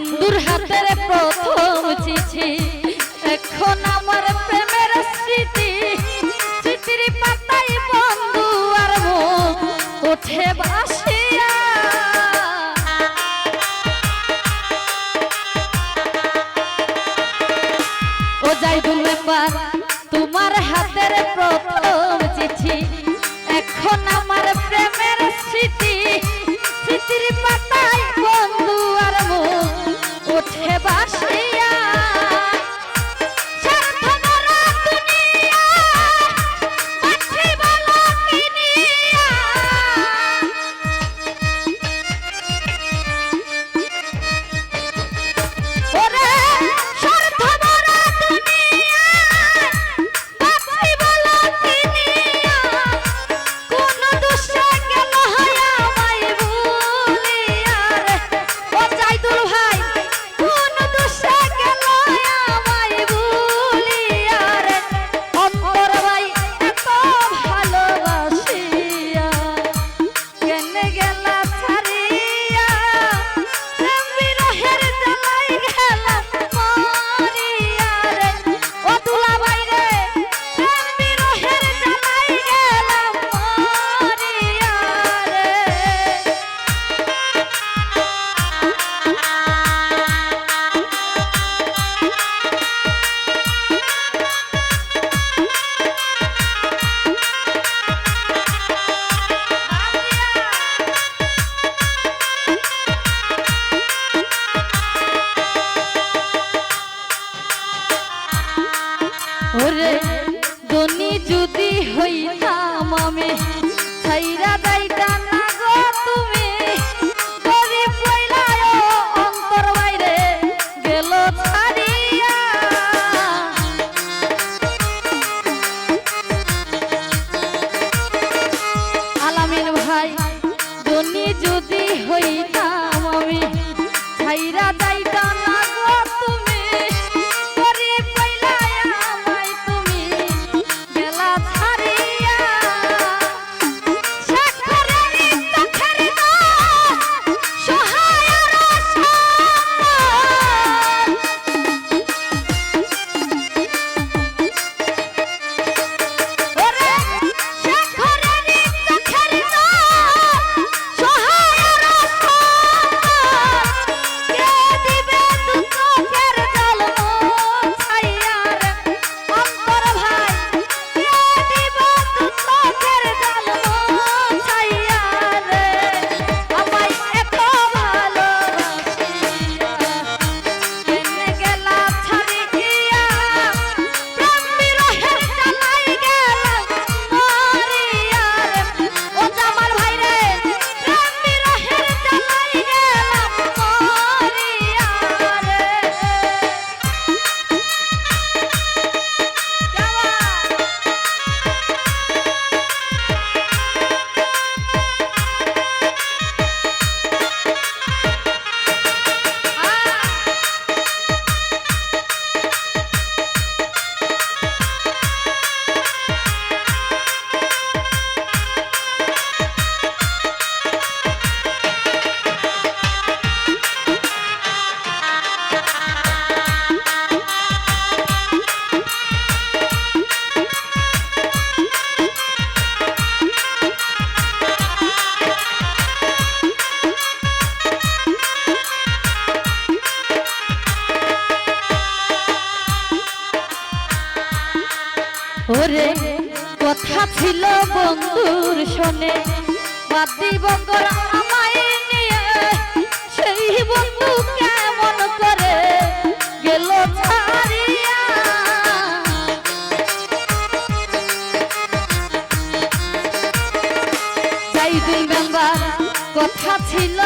বন্ধুর হাতে প্রথম চিঠি। এখন আমার প্রেমের স্মৃতি, চিঠির পাতাই বন্ধু আর মুখ ওঠে তোমার হাতের প্রথম চিঠি। এখন ওরে দনি যদি হইতাম আমি ছাইরা দাই রে। কথা ছিল বন্ধুর শোনে। বাদি বঙ্গর আমায় নিয়ে সেই বন্ধু কেমন করে গেল কথা ছিল